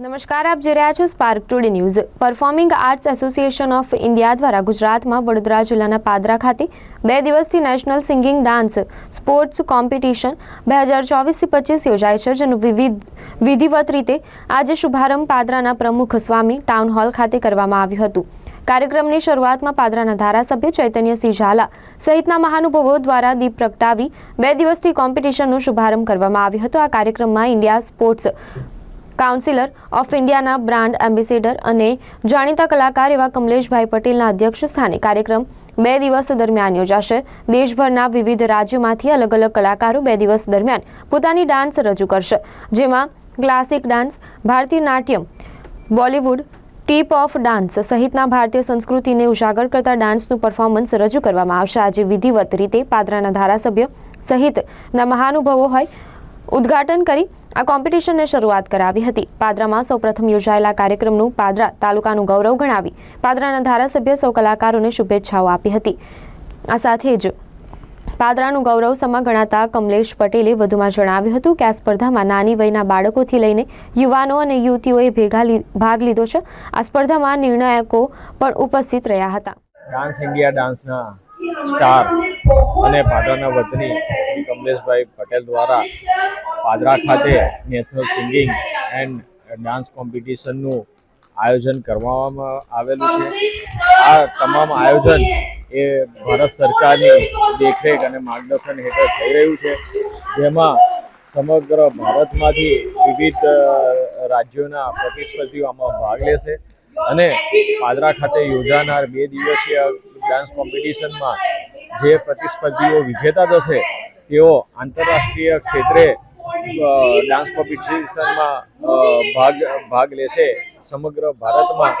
નમસ્કાર, આપ જોઈ રહ્યા છો Spark Today News performing arts association of India દ્વારા ગુજરાતમાં વડોદરા જિલ્લાના પાદરા ખાતે બે દિવસથી national singing dance sports competition બે હજાર ચોવીસથી પચીસ યોજાય છે, જેનું વિવિધ વિધિવત રીતે આજે શુભારંભ પાદરાના પ્રમુખ સ્વામી ટાઉન હોલ ખાતે કરવામાં આવ્યું હતું. કાર્યક્રમની શરૂઆતમાં પાદરાના ધારાસભ્ય ચૈતન્યસિંહ ઝાલા સહિતના મહાનુભાવો દ્વારા દીપ પ્રગટાવી બે દિવસથી કોમ્પિટિશનનો શુભારંભ કરવામાં આવ્યો હતો. આ કાર્યક્રમમાં ઇન્ડિયા સ્પોર્ટ્સ કાઉન્સિલર ઓફ ઇન્ડિયાના બ્રાન્ડ એમ્બેસેડર અને જાણીતા કલાકાર એવા કમલેશભાઈ પટેલના અધ્યક્ષ સ્થાને કાર્યક્રમ બે દિવસ દરમિયાન યોજાશે. દેશભરના વિવિધ રાજ્યોમાંથી અલગ અલગ કલાકારો બે દિવસ દરમિયાન પોતાની ડાન્સ રજૂ કરશે. જેમાં classic dance, Bharatanatyam, Bollywood, tip of dance સહિતના ભારતીય સંસ્કૃતિને ઉજાગર કરતા ડાન્સનું પરફોર્મન્સ રજૂ કરવામાં આવશે. આજે વિધિવત રીતે પાદરાના ધારાસભ્ય સહિતના મહાનુભવો હોય ઉદ્ઘાટન કરી આ કોમ્પિટિશનને શરૂઆત કરાવી હતી. પાદરામાં સૌપ્રથમ યોજાયેલા કાર્યક્રમનું પાદરા તાલુકાનું ગૌરવ ગણાવી પાદરાના ધારાસભ્ય સૌ કલાકારોને શુભેચ્છાઓ આપી હતી. આ સાથે જ પાદરાનું ગૌરવ સમા ગણાતા કમલેશ પટેલે વધુમાં જણાવ્યું હતું કે આ સ્પર્ધામાં નાની વયના બાળકોથી લઈને યુવાનો અને યુવતીઓએ ભેગા ભાગ લીધો છે. આ સ્પર્ધામાં નિર્ણાયકો પણ ઉપસ્થિત રહ્યા હતા. ડાન્સ ઇન્ડિયા ડાન્સના સ્ટાર અને પાદરાના વતની શ્રી કમલેશભાઈ પટેલ દ્વારા પાદરા ખાતે નેશનલ સિંગિંગ એન્ડ ડાન્સ કોમ્પિટિશનનું આયોજન કરવામાં આવેલું છે. આ તમામ આયોજન એ ભારત સરકારની દેખરેખ અને માર્ગદર્શન હેઠળ થઈ રહ્યું છે. જેમાં સમગ્ર ભારતમાંથી વિવિધ રાજ્યોના પ્રતિસ્પર્ધીઓ આમાં ભાગ લેશે અને પાદરા ખાતે યોજાનાર બે દિવસીય ડાન્સ કોમ્પિટિશનમાં જે પ્રતિસ્પર્ધીઓ વિજેતા થશે, તેઓ આંતરરાષ્ટ્રીય ક્ષેત્રે ડાન્સ કોમ્પિટિશનમાં ભાગ ભાગ લેશે. સમગ્ર ભારતમાં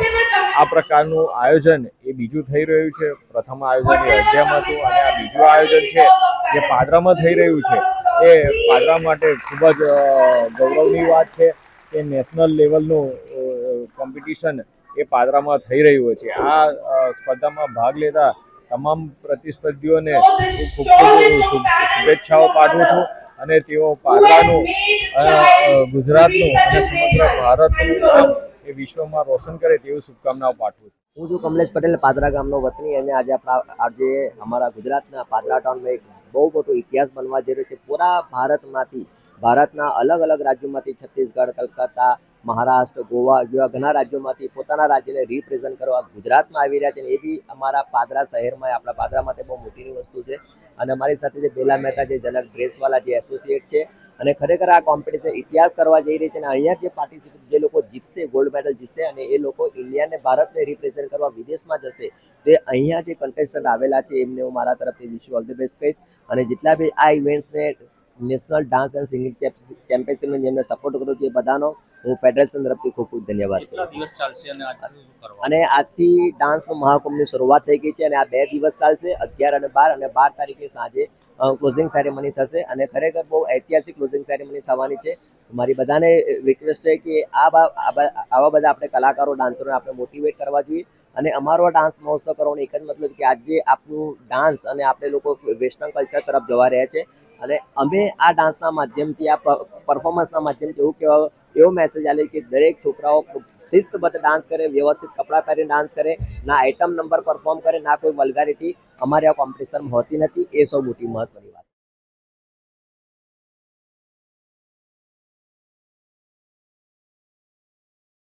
આ પ્રકારનું આયોજન એ બીજું થઈ રહ્યું છે. પ્રથમ આયોજન એ અયોધ્યામાં હતું અને આ બીજું આયોજન છે, જે પાદરામાં થઈ રહ્યું છે. એ પાદરા માટે ખૂબ જ ગૌરવની વાત છે કે નેશનલ લેવલનું કોમ્પિટિશન એ પાદરામાં થઈ રહ્યું છે. આ સ્પર્ધામાં ભાગ લેતા તમામ પ્રતિસ્પર્ધીઓને હું ખૂબ ખૂબ શુભેચ્છાઓ પાઠવું છું અને તેઓ પાદરાનું ગુજરાતનું અને સમગ્ર ભારતનું નામ એ વિશ્વમાં રોશન કરે તેવી શુભકામનાઓ પાઠવું છું. હું છું કમલેશ પટેલ, પાદરા ગામનો વતની અને આજે આજે અમારા ગુજરાતના પાદરા ટાઉનમાં એક બહુ મોટો ઇતિહાસ બનવા જઈ રહ્યો છે. પૂરા ભારતમાંથી, ભારતના અલગ અલગ રાજ્યોમાંથી છત્તીસગઢ, કલકત્તા મહારાષ્ટ્ર, ગોવા જેવા ઘણા રાજ્યોમાંથી પોતાના રાજ્યને રિપ્રેઝન્ટ કરવા ગુજરાતમાં આવી રહ્યા છે અને એ બી અમારા પાદરા શહેરમાં, આપણા પાદરા માટે બહુ મોટીની વસ્તુ છે. અને અમારી સાથે જે બેલા મહેતા જે જનક ડ્રેસવાલા જે એસોસિએટ છે અને ખરેખર આ કોમ્પિટિશન ઇતિહાસ કરવા જઈ રહી છે અને અહીંયા જે પાર્ટિસિપેટ જે લોકો જીતશે ગોલ્ડ મેડલ જીતશે અને એ લોકો ઇન્ડિયાને ભારતને રિપ્રેઝેન્ટ કરવા વિદેશમાં જશે, તે અહીંયા જે કન્ટેસ્ટન્ટ આવેલા છે, એમને હું મારા તરફથી વિશ ઓલ ધ બેસ્ટ કહીશ. અને જેટલા બી આ ઇવેન્ટ્સને નેશનલ ડાન્સ એન્ડ સિંગિંગ ચેમ્પિયનશિપને જેમને સપોર્ટ કર્યો છે એ બધાનો હું ફેડરેશન તરફથી ખૂબ ખૂબ ધન્યવાદ દિવસ ચાલશે અને અને આજથી ડાન્સ મહાકુંભની શરૂઆત થઈ ગઈ છે અને આ બે દિવસ ચાલશે અગિયાર અને બાર અને બાર તારીખે સાંજે ક્લોઝિંગ સેરેમની થશે અને ખરેખર બહુ ઐતિહાસિક ક્લોઝિંગ સેરેમની થવાની છે. મારી બધાને રિક્વેસ્ટ છે કે આ આવા બધા આપણે કલાકારો ડાન્સરોને આપણે મોટિવેટ કરવા જોઈએ અને અમારો આ ડાન્સ મહોત્સવ કરવાનો એક જ મતલબ કે આજે આપણું ડાન્સ અને આપણે લોકો વેસ્ટર્ન કલ્ચર તરફ જવા રહ્યા છે. અને અમે આ ડાન્સના માધ્યમથી આ પરફોર્મન્સના માધ્યમથી એવું કહેવા એવો મેસેજ આલે કે દરેક છોકરાઓ શિસ્તબદ્ધ ડાન્સ કરે, વ્યવસ્થિત કપડાં પહેરી ડાન્સ કરે, ના આઇટમ નંબર પરફોર્મ કરે, ના કોઈ વલ્ગારિટી અમારે આ કોમ્પિટિશનમાં હોતી નથી. એ સૌ મોટી મહત્વની વાત